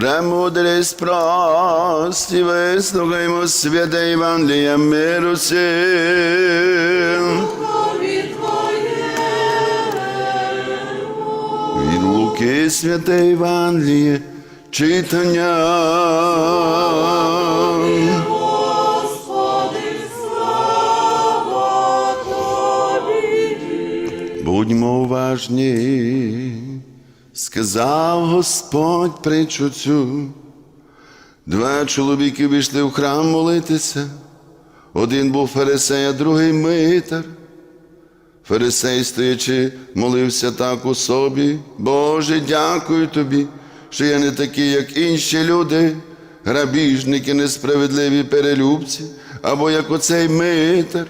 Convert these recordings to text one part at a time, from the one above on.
Премудрість прості, вислухаймо святе Євангелія миру сил. Від Луки святе Євангеліє читання. Будьмо уважні, сказав Господь притчу цю. Два чоловіки вийшли в храм молитися. Один був фарисей, а другий митар. Фарисей, стоячи, молився так у собі. Боже, дякую тобі, що я не такий, як інші люди, грабіжники, несправедливі перелюбці, або як оцей митар.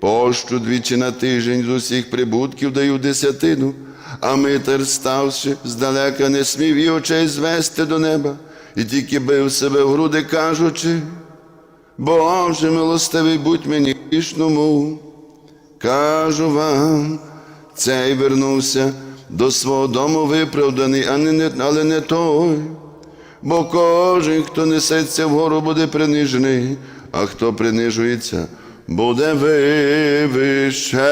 Пощу двічі на тиждень з усіх прибутків даю десятину, а митар, ставши здалека, не смів і очей звести до неба, і тільки бив себе в груди, кажучи, Боже милостивий, будь мені грішному. Кажу вам, цей вернувся до свого дому виправданий, а не, але не той. Бо кожен, хто несеться вгору, буде принижений, а хто принижується, буде вивищений.